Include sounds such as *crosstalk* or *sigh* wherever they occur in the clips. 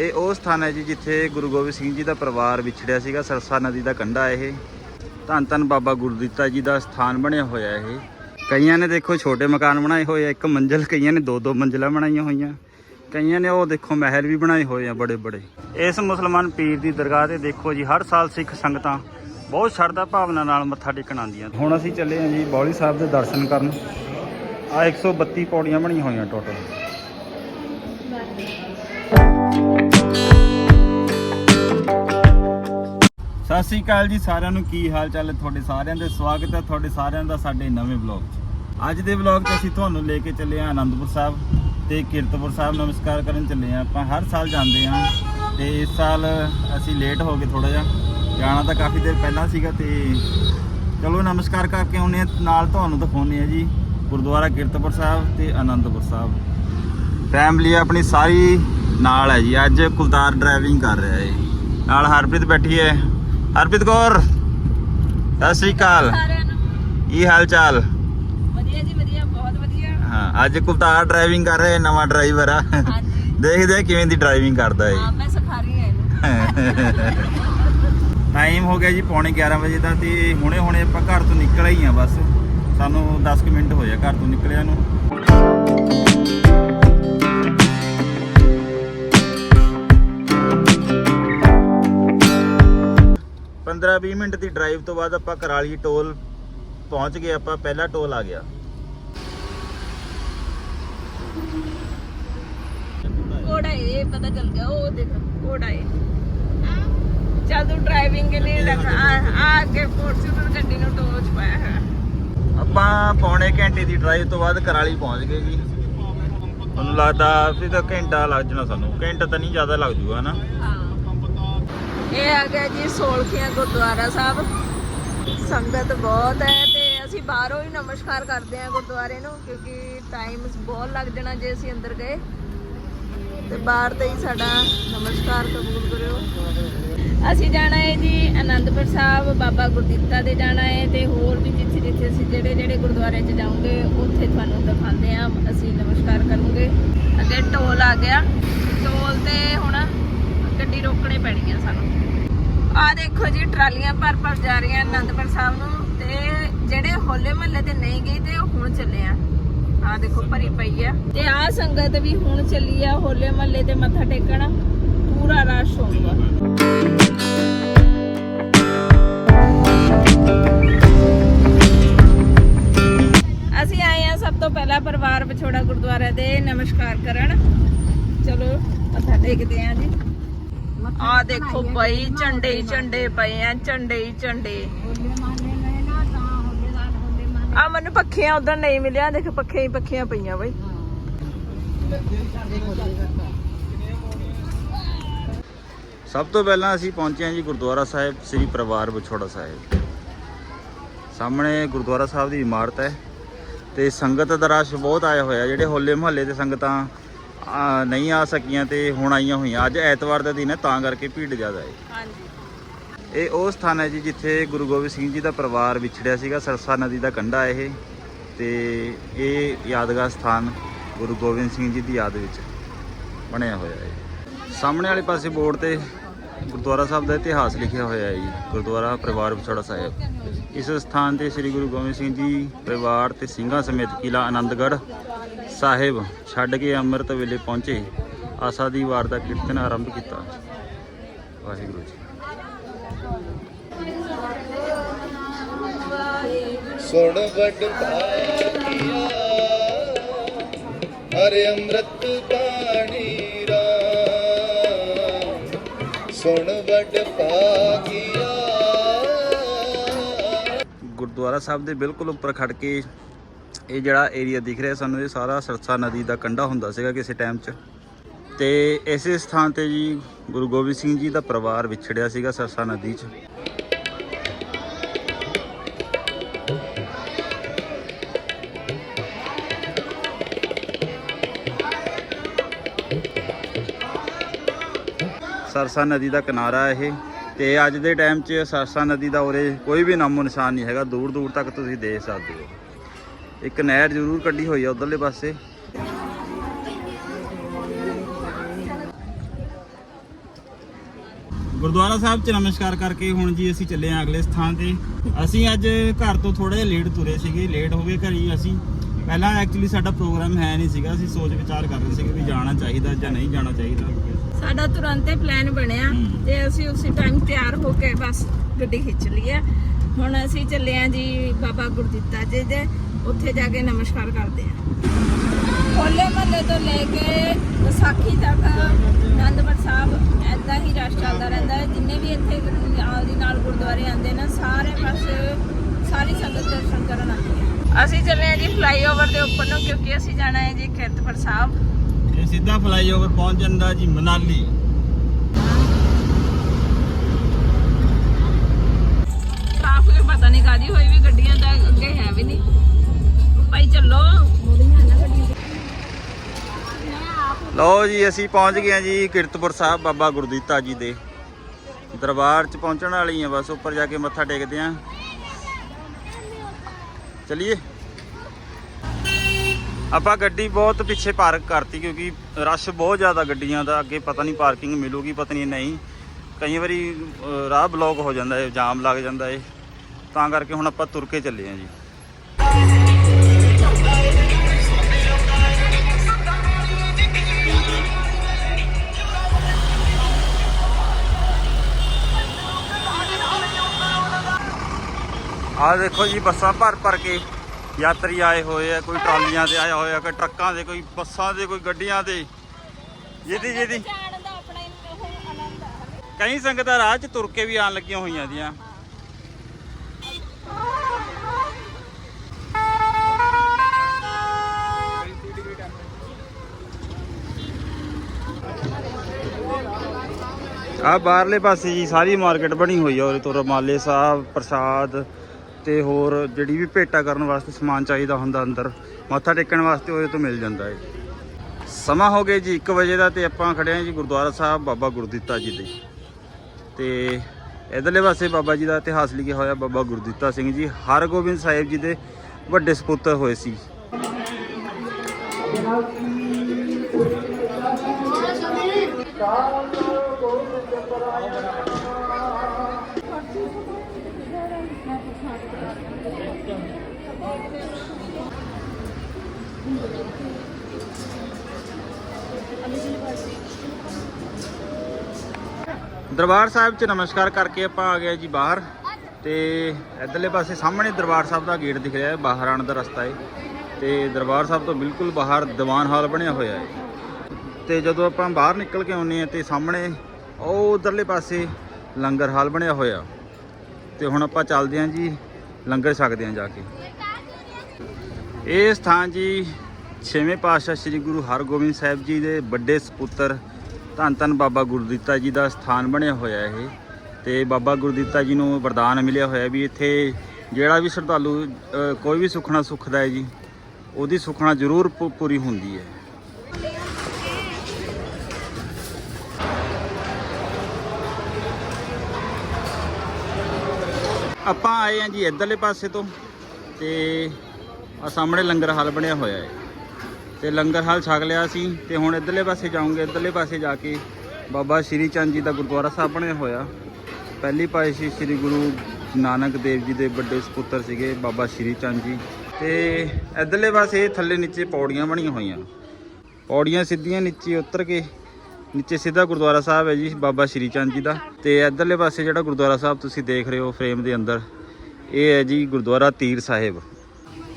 ਇਹ ਉਹ ਸਥਾਨ ਹੈ ਜੀ ਜਿੱਥੇ ਗੁਰੂ ਗੋਬਿੰਦ ਸਿੰਘ ਜੀ ਦਾ ਪਰਿਵਾਰ ਵਿਛੜਿਆ ਸੀਗਾ, ਸਰਸਾ ਨਦੀ ਦਾ ਕੰਢਾ ਇਹ। ਧੰਨ ਧੰਨ ਬਾਬਾ ਗੁਰਦਿੱਤਾ ਜੀ ਦਾ ਸਥਾਨ ਬਣਿਆ ਹੋਇਆ ਇਹ। ਕਈਆਂ ਨੇ ਦੇਖੋ ਛੋਟੇ ਮਕਾਨ ਬਣਾਏ ਹੋਏ ਆ, ਇੱਕ ਮੰਜ਼ਲ, ਕਈਆਂ ਨੇ ਦੋ ਦੋ ਮੰਜ਼ਲਾਂ ਬਣਾਈਆਂ ਹੋਈਆਂ। ਕਈਆਂ ਨੇ ਉਹ ਦੇਖੋ ਮਹਿਲ ਵੀ ਬਣਾਏ ਹੋਏ ਆ ਬੜੇ ਬੜੇ ਇਸ ਮੁਸਲਮਾਨ ਪੀਰ ਦੀ ਦਰਗਾਹ ਤੇ ਦੇਖੋ ਜੀ, ਹਰ ਸਾਲ ਸਿੱਖ ਸੰਗਤਾਂ ਬਹੁਤ ਸ਼ਰਧਾ ਭਾਵਨਾ ਨਾਲ ਮੱਥਾ ਟੇਕਣ ਆਉਂਦੀਆਂ ਹੁਣ ਅਸੀਂ ਚੱਲੇ ਹਾਂ ਜੀ ਬੌਲੀ ਸਾਹਿਬ ਦੇ ਦਰਸ਼ਨ ਕਰਨ। ਆ 132 ਪੌੜੀਆਂ ਬਣੀਆਂ ਹੋਈਆਂ ਟੋਟਲ ਸਤਿ ਸ੍ਰੀ ਅਕਾਲ ਜੀ ਸਾਰਿਆਂ ਨੂੰ, ਕੀ ਹਾਲ ਚਾਲ ਹੈ ਤੁਹਾਡੇ ਸਾਰਿਆਂ ਦੇ? ਸਵਾਗਤ ਹੈ ਤੁਹਾਡੇ ਸਾਰਿਆਂ ਦਾ ਸਾਡੇ ਨਵੇਂ ਵਲੌਗ 'ਚ। ਅੱਜ ਦੇ ਵਲੌਗ 'ਚ ਅਸੀਂ ਤੁਹਾਨੂੰ ਲੈ ਕੇ ਚੱਲੇ ਹਾਂ ਆਨੰਦਪੁਰ ਸਾਹਿਬ ਤੇ ਕੀਰਤਪੁਰ ਸਾਹਿਬ ਨਮਸਕਾਰ ਕਰਨ ਚੱਲੇ ਹਾਂ। ਆਪਾਂ ਹਰ ਸਾਲ ਜਾਂਦੇ ਹਾਂ ਤੇ ਇਸ ਸਾਲ ਅਸੀਂ ਲੇਟ ਹੋ ਗਏ ਥੋੜਾ ਜਿਹਾ। ਜਾਣਾ ਤਾਂ ਕਾਫੀ ਦੇਰ ਪਹਿਲਾਂ ਸੀਗਾ ਤੇ ਚਲੋ ਨਮਸਕਾਰ ਕਰਕੇ ਆਉਂਦੇ ਹਾਂ। ਨਾਲ ਤੁਹਾਨੂੰ ਦਿਖਾਉਂਦੇ ਹਾਂ ਜੀ ਗੁਰਦੁਆਰਾ ਕੀਰਤਪੁਰ ਸਾਹਿਬ ਤੇ ਆਨੰਦਪੁਰ ਸਾਹਿਬ। ਫੈਮਿਲੀ ਆਪਣੀ ਸਾਰੀ ਨਾਲ ਹੈ ਜੀ। ਅੱਜ ਕੁਲਤਾਰ ਡਰਾਈਵਿੰਗ ਕਰ ਰਿਹਾ ਹੈ। ਨਾਲ ਹਰਪ੍ਰੀਤ ਬੈਠੀ ਹੈ। ਹਰਪ੍ਰੀਤ ਕੌਰ ਸਤਿ ਸ੍ਰੀ ਅਕਾਲ। ਸਾਰਿਆਂ ਨੂੰ। ਕੀ ਹਾਲ ਚਾਲ? ਵਧੀਆ ਜੀ ਵਧੀਆ ਬਹੁਤ ਵਧੀਆ। ਹਾਂ ਅੱਜ ਕੁਲਤਾਰ ਡਰਾਈਵਿੰਗ ਕਰ ਰਿਹਾ ਨਵਾਂ ਡਰਾਈਵਰ ਆ। ਹਾਂਜੀ। ਦੇਖਦੇ ਆ ਕਿਵੇਂ ਦੀ ਡਰਾਈਵਿੰਗ ਕਰਦਾ ਹੈ ਹਾਂ ਮੈਂ ਸਿਖਾ ਰਹੀ ਹਾਂ ਇਹਨੂੰ। *laughs* ਟਾਈਮ ਹੋ ਗਿਆ ਜੀ ਪੌਣੇ 11 ਵਜੇ ਦਾ ਤੇ ਹੁਣੇ ਹੁਣੇ ਆਪਾਂ ਘਰ ਤੋਂ ਨਿਕਲ ਹੀ ਆ ਬਸ। ਸਾਨੂੰ 10 ਕੁ ਮਿੰਟ ਹੋਇਆ ਘਰ ਤੋਂ ਨਿਕਲਿਆ ਨੂੰ। ਪੰਦਰਾਂ 20 ਮਿੰਟ ਦੀ ਡਰਾਈਵ ਤੋਂ ਬਾਅਦ ਆਪਾਂ ਕਰਾਲੀ ਟੋਲ ਪਹੁੰਚ ਗਏ ਆਪਾਂ ਪਹਿਲਾ ਟੋਲ ਆ ਗਿਆ। ਕੋੜਾ ਇਹ ਪਤਾ ਚੱਲ ਗਿਆ ਉਹ ਦੇਖ ਕੋੜਾ ਇਹ। ਚੱਲ ਤੂੰ ਡਰਾਈਵਿੰਗ ਕੇ ਲਈ ਲੱਗ ਆ ਕੇ ਫੋਰਚੂਨਰ ਗੱਡੀ ਨੂੰ ਟੋਚ ਪਾਇਆ ਹੈ ਆਪਾਂ ਪੌਣੇ ਘੰਟੇ ਦੀ ਡਰਾਈਵ ਤੋਂ ਬਾਅਦ ਕਰਾਲੀ ਪਹੁੰਚ ਗਏ ਜੀ। ਮੈਨੂੰ ਲੱਗਦਾ ਵੀ ਤਾਂ ਘੰਟਾ ਲੱਗ ਜਾਣਾ ਸਾਨੂੰ। ਘੰਟਾ ਤਾਂ ਨਹੀਂ ਜ਼ਿਆਦਾ ਲੱਗ ਜੂਗਾ ਨਾ ਹਾਂ। ਇਹ ਆ ਗਿਆ ਜੀ ਸੋਲਖੀਆਂ ਗੁਰਦੁਆਰਾ ਸਾਹਿਬ। ਸੰਗਤ ਬਹੁਤ ਹੈ ਤੇ ਅਸੀਂ ਬਾਹਰੋਂ ਹੀ ਨਮਸਕਾਰ ਕਰਦੇ ਹਾਂ ਗੁਰਦੁਆਰੇ ਨੂੰ, ਕਿਉਂਕਿ ਟਾਈਮ ਬਹੁਤ ਲੱਗ ਜਾਣਾ ਜੇ ਅਸੀਂ ਅੰਦਰ ਗਏ। ਤੇ ਬਾਹਰ ਤੇ ਹੀ ਸਾਡਾ ਨਮਸਕਾਰ ਕਬੂਲ ਕਰਿਓ। ਅਸੀਂ ਜਾਣਾ ਹੈ ਜੀ ਆਨੰਦਪੁਰ ਸਾਹਿਬ, ਬਾਬਾ ਗੁਰਦਿੱਤਾ ਦੇ ਜਾਣਾ ਹੈ ਤੇ ਹੋਰ ਵੀ ਜਿੱਥੇ ਜਿੱਥੇ ਅਸੀਂ ਜਿਹੜੇ ਜਿਹੜੇ ਗੁਰਦੁਆਰੇ 'ਚ ਜਾਵਾਂਗੇ, ਉੱਥੇ ਤੁਹਾਨੂੰ ਦਿਖਾਉਂਦੇ ਆ ਅਸੀਂ ਨਮਸਕਾਰ ਕਰਾਂਗੇ। ਅੱਗੇ ਟੋਲ ਆ ਗਿਆ। ਟੋਲ ਤੇ ਹੁਣ ਗੱਡੀ ਰੋਕਣੀ ਪੈਣੀ ਆ ਸਾਨੂੰ। ਆ ਦੇਖੋ ਜੀ, ਟਰਾਲੀਆਂ ਭਰ ਭਰ ਜਾ ਰਹੀਆਂ ਆਨੰਦਪੁਰ ਸਾਹਿਬ ਨੂੰ ਤੇ ਜਿਹੜੇ ਹੋਲੇ ਮਹੱਲੇ ਤੇ ਨਹੀਂ ਗਏ ਤੇ ਉਹ ਹੁਣ ਚੱਲੇ ਆ। ਆ ਦੇਖੋ, ਭਰੀ ਪਈ ਆ। ਤੇ ਆ ਸੰਗਤ ਵੀ ਹੁਣ ਚੱਲੀ ਆ ਹੋਲੇ ਮਹੱਲੇ ਤੇ ਮੱਥਾ ਟੇਕਣ। ਪੂਰਾ ਰਸ਼ ਹੋਊਗਾ। ਅਸੀਂ ਆਏ ਆ ਸਭ ਤੋਂ ਪਹਿਲਾਂ ਪਰਿਵਾਰ ਵਿਛੋੜਾ ਗੁਰਦੁਆਰਾ ਦੇ ਨਮਸਕਾਰ ਕਰਨ। ਚਲੋ, ਮੱਥਾ ਟੇਕਦੇ ਆ ਜੀ। ਆ ਦੇਖੋ ਬਈ, ਝੰਡੇ ਹੀ ਝੰਡੇ ਪਏ ਆ, ਝੰਡੇ ਹੀ ਝੰਡੇ। ਆ ਮੈਨੂੰ ਪੱਖੀਆਂ ਉਧਰ ਨਹੀਂ ਮਿਲਿਆ, ਦੇਖ ਪੱਖੇ ਹੀ ਪੱਖੀਆਂ ਪਈਆਂ ਬਈ। ਸਭ ਤੋਂ ਪਹਿਲਾਂ ਅਸੀਂ ਪਹੁੰਚੇ ਹਾਂ ਜੀ ਗੁਰਦੁਆਰਾ ਸਾਹਿਬ, ਸ੍ਰੀ ਪਰਿਵਾਰ ਵਿਛੋੜਾ ਸਾਹਿਬ। ਸਾਹਮਣੇ ਗੁਰਦੁਆਰਾ ਸਾਹਿਬ ਦੀ ਇਮਾਰਤ ਹੈ ਤੇ ਸੰਗਤ ਦਾ ਰਸ਼ ਬਹੁਤ ਆਇਆ ਹੋਇਆ, ਜਿਹੜੇ ਹੋਲੇ ਮਹੱਲੇ ਤੇ ਸੰਗਤਾਂ ਨਹੀਂ ਆ ਸਕੀਆਂ ਤੇ ਹੁਣ ਆਈਆਂ ਹੋਈਆਂ। ਅੱਜ ਐਤਵਾਰ ਦਾ ਦਿਨ ਹੈ ਤਾਂ ਕਰਕੇ ਭੀੜ ਜ਼ਿਆਦਾ ਹੈ। ਹਾਂਜੀ। ਇਹ ਉਹ ਸਥਾਨ ਹੈ ਜੀ ਜਿੱਥੇ ਗੁਰੂ ਗੋਬਿੰਦ ਸਿੰਘ ਜੀ ਦਾ ਪਰਿਵਾਰ ਵਿਛੜਿਆ ਸੀਗਾ ਸਰਸਾ ਨਦੀ ਦਾ ਕੰਢਾ ਇਹ। ਤੇ ਇਹ ਯਾਦਗਾਰ ਸਥਾਨ ਗੁਰੂ ਗੋਬਿੰਦ ਸਿੰਘ ਜੀ ਦੀ ਯਾਦ ਵਿੱਚ ਬਣਿਆ ਹੋਇਆ ਹੈ। ਸਾਹਮਣੇ ਵਾਲੇ ਪਾਸੇ ਬੋਰਡ ਤੇ ਗੁਰਦੁਆਰਾ ਸਾਹਿਬ ਦਾ ਇਤਿਹਾਸ ਲਿਖਿਆ ਹੋਇਆ ਹੈ ਜੀ, ਗੁਰਦੁਆਰਾ ਪਰਿਵਾਰ ਵਿਛੋੜਾ ਸਾਹਿਬ। ਇਸ ਸਥਾਨ ਤੇ ਸ੍ਰੀ ਗੁਰੂ ਗੋਬਿੰਦ ਸਿੰਘ ਜੀ ਪਰਿਵਾਰ ਤੇ ਸਿੰਘਾਂ ਸਮੇਤ ਕਿਲਾ ਆਨੰਦਗੜ੍ਹ ਸਾਹਿਬ ਛੱਡ ਕੇ ਅੰਮ੍ਰਿਤ ਵੇਲੇ ਪਹੁੰਚੇ, ਆਸਾ ਦੀ ਵਾਰ ਦਾ ਕੀਰਤਨ ਆਰੰਭ ਕੀਤਾ। ਵਾਹਿਗੁਰੂ ਜੀ। ਸੁਣ ਵੱਡ ਭਾਗਿਆ ਹਰਿ ਅੰਮ੍ਰਿਤ ਬਾਣੀ ਸੁਣ ਵੱਡ ਭਾਗਿਆ। ਗੁਰਦੁਆਰਾ ਸਾਹਿਬ ਦੇ ਬਿਲਕੁਲ ਉੱਪਰ ਖੜ ਕੇ ਇਹ ਜਿਹੜਾ ਏਰੀਆ ਦਿਖ ਰਿਹਾ ਸਾਨੂੰ, ਇਹ ਸਾਰਾ ਸਰਸਾ ਨਦੀ ਦਾ ਕੰਢਾ ਹੁੰਦਾ ਸੀਗਾ ਕਿਸੇ ਟਾਈਮ 'ਚ। ਤੇ ਇਸੇ ਸਥਾਨ ਤੇ ਜੀ ਗੁਰੂ ਗੋਬਿੰਦ ਸਿੰਘ ਜੀ ਦਾ ਪਰਿਵਾਰ ਵਿਛੜਿਆ ਸੀਗਾ ਸਰਸਾ ਨਦੀ 'ਚ। ਸਰਸਾ ਨਦੀ ਦਾ ਕਿਨਾਰਾ ਇਹ। ਤੇ ਅੱਜ ਦੇ ਟਾਈਮ 'ਚ ਸਰਸਾ ਨਦੀ ਦਾ ਉਰੇ ਕੋਈ ਵੀ ਨਾਮੋ ਨਿਸ਼ਾਨ ਨਹੀਂ ਹੈਗਾ। ਦੂਰ ਦੂਰ ਤੱਕ ਤੁਸੀਂ ਦੇਖ ਸਕਦੇ ਹੋ। ਇੱਕ ਨਹਿਰ ਜ਼ਰੂਰ ਕੱਢੀ ਹੋਈ ਆ ਉਧਰਲੇ ਪਾਸੇ। ਗੁਰਦੁਆਰਾ ਸਾਹਿਬ ਚ ਨਮਸਕਾਰ ਕਰਕੇ ਹੁਣ ਜੀ ਅਸੀਂ ਚੱਲੇ ਆਂ ਅਗਲੇ ਸਥਾਨ ਤੇ। ਅਸੀਂ ਅੱਜ ਘਰ ਤੋਂ ਥੋੜਾ ਜਿਹਾ ਲੇਟ ਤੁਰੇ ਸੀਗੇ। ਲੇਟ ਹੋ ਗਏ ਘਰੀ ਅਸੀਂ। ਪਹਿਲਾਂ ਐਕਚੁਅਲੀ ਸਾਡਾ ਪ੍ਰੋਗਰਾਮ ਹੈ ਨਹੀਂ ਸੀਗਾ ਅਸੀਂ ਸੋਚ ਵਿਚਾਰ ਕਰ ਰਹੇ ਸੀਗੇ ਵੀ ਜਾਣਾ ਚਾਹੀਦਾ ਜਾਂ ਨਹੀਂ ਜਾਣਾ ਚਾਹੀਦਾ। ਸਾਡਾ ਤੁਰੰਤ ਹੀ ਪਲਾਨ ਬਣਿਆ। ਤੇ ਅਸੀਂ ਉਸੇ ਟਾਈਮ ਤਿਆਰ ਹੋ ਕੇ ਬਸ ਗੱਡੀ ਖਿੱਚ ਲਈ ਹੈ। ਹੁਣ ਅਸੀਂ ਚੱਲੇ ਆਂ ਜੀ ਬਾਬਾ ਗੁਰਦਿੱਤਾ ਜੀ ਦੇ ਉੱਥੇ ਜਾ ਕੇ ਨਮਸਕਾਰ ਕਰਦੇ ਆਂ ਹੋਲੇ ਮਹੱਲੇ ਤੋਂ ਲੈ ਕੇ ਵਿਸਾਖੀ ਤੱਕ ਆਨੰਦਪੁਰ ਸਾਹਿਬ ਐਦਾਂ ਹੀ ਰਸ਼ ਚੱਲਦਾ ਰਹਿੰਦਾ ਹੈ। ਜਿੰਨੇ ਵੀ ਇੱਥੇ ਨਾਲ ਦੀ ਨਾਲ ਗੁਰਦੁਆਰੇ ਆਉਂਦੇ ਨੇ ਸਾਰੇ ਪਾਸੇ ਸਾਰੀ ਸੰਗਤ ਦਰਸ਼ਨ ਕਰਨ ਆਉਂਦੀ ਹੈ ਅਸੀਂ ਚੱਲੇ ਆਂ ਜੀ ਫਲਾਈਓਵਰ ਦੇ ਉੱਪਰ ਨੂੰ ਕਿਉਂਕਿ ਅਸੀਂ ਜਾਣਾ ਹੈ ਜੀ ਕੀਰਤਪੁਰ ਸਾਹਿਬ। ਇਹ ਸਿੱਧਾ ਫਲਾਈਓਵਰ ਪਹੁੰਚ ਜਾਂਦਾ ਜੀ ਮਨਾਲੀ। ਟ੍ਰੈਫਿਕ ਪਤਾ ਨਹੀਂ ਕਾਦੀ ਹੋਈ ਵੀ ਗੱਡੀਆਂ ਤਾਂ ਅੱਗੇ ਹੈ ਵੀ ਨਹੀਂ। ਭਾਈ ਚੱਲੋ। ਮੁੜੀਆਂ ਨਾ ਗੱਡੀ ਲਓ ਜੀ ਅਸੀਂ ਪਹੁੰਚ ਗਏ ਹਾਂ ਜੀ ਕੀਰਤਪੁਰ ਸਾਹਿਬ ਬਾਬਾ ਗੁਰਦੀਤਾ ਜੀ ਦੇ ਦਰਬਾਰ ਚ ਪਹੁੰਚਣ ਵਾਲੀ ਆ ਬਸ ਉੱਪਰ ਜਾ ਕੇ ਮੱਥਾ ਟੇਕਦੇ ਆਂ ਚਲਿਏ। ਆਪਾਂ ਗੱਡੀ ਬਹੁਤ ਪਿੱਛੇ ਪਾਰਕ ਕਰਤੀ ਕਿਉਂਕਿ ਰਸ਼ ਬਹੁਤ ਜ਼ਿਆਦਾ ਗੱਡੀਆਂ ਦਾ, ਅੱਗੇ ਪਤਾ ਨਹੀਂ ਪਾਰਕਿੰਗ ਮਿਲੂਗੀ, ਪਤਾ ਨਹੀਂ ਨਹੀਂ। ਕਈ ਵਾਰੀ ਰਾਹ ਬਲੌਕ ਹੋ ਜਾਂਦਾ ਹੈ, ਜਾਮ ਲੱਗ ਜਾਂਦਾ ਹੈ। ਤਾਂ ਕਰਕੇ ਹੁਣ ਆਪਾਂ ਤੁਰ ਕੇ ਚੱਲੇ ਆਂ ਜੀ। ਆਹ ਦੇਖੋ ਜੀ ਬੱਸਾਂ ਭਰ ਭਰ ਕੇ ਯਾਤਰੀ ਆਏ ਹੋਏ ਆ ਕੋਈ ਟਰਾਲੀਆਂ ਤੇ ਆਇਆ ਹੋਇਆ ਕੋਈ ਟਰੱਕਾਂ ਦੇ ਕੋਈ ਬੱਸਾਂ ਦੇ ਕੋਈ ਗੱਡੀਆਂ ਤੇ ਜਿਹਦੀ ਜਿਹਦੀ। ਜਾਣ ਦਾ ਆਪਣਾ ਹੀ ਉਹ ਆਨੰਦ ਹੈ ਕਈ ਸੰਗਤਾਂ ਰਾਹ 'ਚ ਤੁਰ ਕੇ ਵੀ ਆਣ ਲੱਗੀਆਂ ਹੋਈਆਂ ਦੀਆਂ। ਆ ਬਾਹਰਲੇ ਪਾਸੇ ਜੀ ਸਾਰੀ ਮਾਰਕੀਟ ਬਣੀ ਹੋਈ ਆ ਉਰੇ ਤੋਂ ਰਮਾਲੇ ਸਾਹਿਬ ਪ੍ਰਸਾਦ। ਤੇ ਹੋਰ ਜਿਹੜੀ ਵੀ ਭੇਟਾ ਕਰਨ ਵਾਸਤੇ ਸਮਾਨ ਚਾਹੀਦਾ ਹੁੰਦਾ ਅੰਦਰ, ਮੱਥਾ ਟੇਕਣ ਵਾਸਤੇ ਉਹਦੇ ਤੋਂ ਮਿਲ ਜਾਂਦਾ ਹੈ ਸਮਾਂ ਹੋ ਗਿਆ ਜੀ 1 ਵਜੇ ਦਾ ਤੇ ਆਪਾਂ ਖੜੇ ਹਾਂ ਜੀ ਗੁਰਦੁਆਰਾ ਸਾਹਿਬ ਬਾਬਾ ਗੁਰਦਿੱਤਾ ਜੀ ਦੇ। ਤੇ ਇਧਰਲੇ ਪਾਸੇ ਬਾਬਾ ਜੀ ਦਾ ਇਤਿਹਾਸ ਲਿਖਿਆ ਹੋਇਆ ਬਾਬਾ ਗੁਰਦਿੱਤਾ ਸਿੰਘ ਜੀ, ਹਰਗੋਬਿੰਦ ਸਾਹਿਬ ਜੀ ਦੇ ਵੱਡੇ ਸਪੁੱਤਰ ਹੋਏ ਸੀ। ਦਰਬਾਰ ਸਾਹਿਬ 'ਚ ਨਮਸਕਾਰ ਕਰਕੇ ਆਪਾਂ ਆ ਗਏ ਜੀ ਬਾਹਰ ਤੇ ਇਧਰਲੇ ਪਾਸੇ ਸਾਹਮਣੇ ਦਰਬਾਰ ਸਾਹਿਬ ਦਾ ਗੇਟ ਦਿਖ ਰਿਹਾ ਹੈ, ਬਾਹਰ ਆਉਣ ਦਾ ਰਸਤਾ ਹੈ ਤੇ ਦਰਬਾਰ ਸਾਹਿਬ ਤੋਂ ਬਿਲਕੁਲ ਬਾਹਰ ਦੀਵਾਨ ਹਾਲ ਬਣਿਆ ਹੋਇਆ ਹੈ। ਤੇ ਜਦੋਂ ਆਪਾਂ ਬਾਹਰ ਨਿਕਲ ਕੇ ਆਉਂਦੇ ਆ ਤੇ ਸਾਹਮਣੇ ਉਹ ਉਧਰਲੇ ਪਾਸੇ ਲੰਗਰ ਹਾਲ ਬਣਿਆ ਹੋਇਆ। ਤੇ ਹੁਣ ਆਪਾਂ ਚੱਲਦੇ ਹਾਂ ਜੀ ਲੰਗਰ ਛਕਦੇ ਹਾਂ ਜਾ ਕੇ। ਇਹ ਸਥਾਨ ਜੀ ਛੇਵੇਂ ਪਾਤਸ਼ਾਹ ਸ੍ਰੀ ਗੁਰੂ ਹਰਗੋਬਿੰਦ ਸਾਹਿਬ ਜੀ ਦੇ ਵੱਡੇ ਸਪੁੱਤਰ ਧੰਨ ਧੰਨ ਬਾਬਾ ਗੁਰਦਿੱਤਾ ਜੀ ਦਾ ਸਥਾਨ ਬਣਿਆ ਹੋਇਆ ਇਹ। ਤੇ ਬਾਬਾ ਗੁਰਦਿੱਤਾ ਜੀ ਨੂੰ ਵਰਦਾਨ ਮਿਲਿਆ ਹੋਇਆ ਵੀ ਇੱਥੇ ਜਿਹੜਾ ਵੀ ਸ਼ਰਧਾਲੂ ਕੋਈ ਵੀ ਸੁਖਣਾ ਸੁਖਦਾ ਹੈ ਜੀ, ਉਹਦੀ ਸੁਖਣਾ ਜ਼ਰੂਰ ਪੂ- ਪੂਰੀ ਹੁੰਦੀ ਹੈ। ਆਪਾਂ ਆਏ ਹਾਂ ਜੀ ਇੱਧਰਲੇ ਪਾਸੇ ਤੋਂ ਤੇ ਆ ਸਾਹਮਣੇ ਲੰਗਰ ਹਾਲ ਬਣਿਆ ਹੋਇਆ ਹੈ। ਤੇ ਲੰਗਰ ਹਾਲ ਛਕ ਲਿਆ ਸੀ ਤੇ ਹੁਣ ਇੱਧਰਲੇ ਪਾਸੇ ਜਾਉਂਗੇ ਇੱਧਰਲੇ ਪਾਸੇ ਜਾ ਕੇ ਬਾਬਾ ਸ਼੍ਰੀ ਚੰਦ ਜੀ ਦਾ ਗੁਰਦੁਆਰਾ ਸਾਹਿਬ ਬਣਿਆ ਹੋਇਆ। ਪਹਿਲੀ ਪਾਤਸ਼ਾਹੀ ਸ੍ਰੀ ਗੁਰੂ ਨਾਨਕ ਦੇਵ ਜੀ ਦੇ ਵੱਡੇ ਸਪੁੱਤਰ ਸੀਗੇ ਬਾਬਾ ਸ਼੍ਰੀ ਚੰਦ ਜੀ। ਤੇ ਇੱਧਰਲੇ ਪਾਸੇ ਥੱਲੇ ਨੀਚੇ ਪੌੜੀਆਂ ਬਣੀਆਂ ਹੋਈਆਂ। ਪੌੜੀਆਂ ਸਿੱਧੀਆਂ ਨੀਚੇ ਉਤਰ ਕੇ ਨੀਚੇ ਸਿੱਧਾ ਗੁਰਦੁਆਰਾ ਸਾਹਿਬ ਹੈ ਜੀ, ਬਾਬਾ ਸ਼੍ਰੀ ਚੰਦ ਜੀ ਦਾ। ਤੇ ਇੱਧਰਲੇ ਪਾਸੇ ਜਿਹੜਾ ਗੁਰਦੁਆਰਾ ਸਾਹਿਬ ਤੁਸੀਂ ਦੇਖ ਰਹੇ ਹੋ ਫਰੇਮ ਦੇ ਅੰਦਰ, ਇਹ ਹੈ ਜੀ ਗੁਰਦੁਆਰਾ ਤੀਰ ਸਾਹਿਬ।